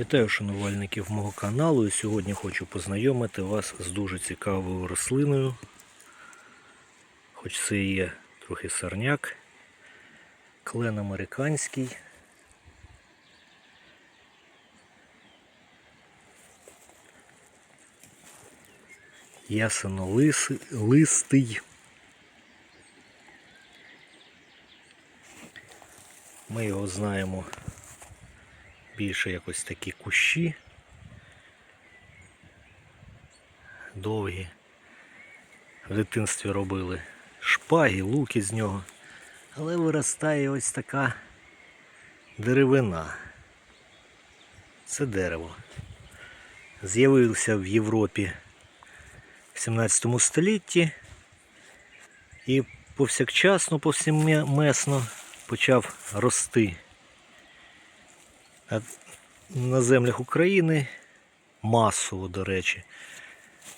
Вітаю шанувальників мого каналу і сьогодні хочу познайомити вас з дуже цікавою рослиною. Хоч це є трохи сорняк, клен американський. Ясенолистий. Ми його знаємо більше якось такі кущі. Довгі. В дитинстві робили шпаги, луки з нього. Але виростає ось така деревина. Це дерево. З'явився в Європі в 17 столітті і повсякчасно, повсімесно почав рости на землях України масово, до речі,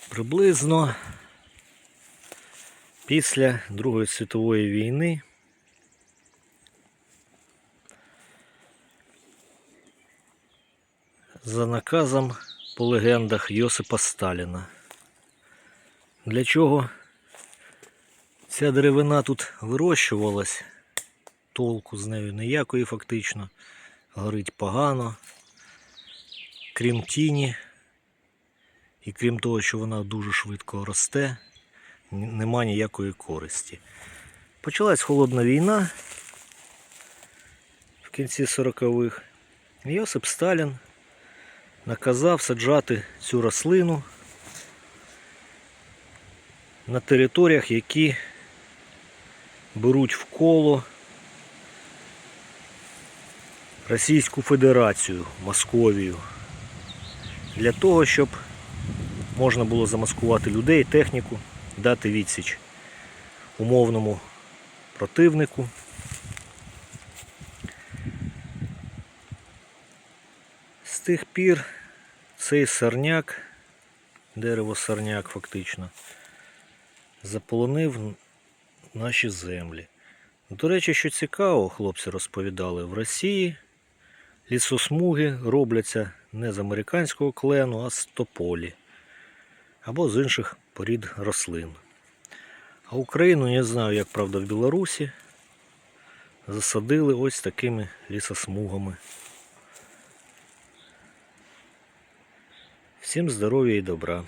приблизно після Другої світової війни за наказом по легендах Йосипа Сталіна. Для чого ця деревина тут вирощувалась? Толку з нею ніякої фактично горить погано, крім тіні, і крім того, що вона дуже швидко росте, нема ніякої користі. Почалась холодна війна в кінці 40-х. Йосип Сталін наказав саджати цю рослину на територіях, які беруть в коло Російську Федерацію, Московію. Для того, щоб можна було замаскувати людей, техніку, дати відсіч умовному противнику. З тих пір цей сорняк, дерево сорняк фактично, заполонив наші землі. До речі, що цікаво, хлопці розповідали, в Росії лісосмуги робляться не з американського клену, а з тополі або з інших порід рослин. А Україну, не знаю, як правда в Білорусі, засадили ось такими лісосмугами. Всім здоров'я і добра!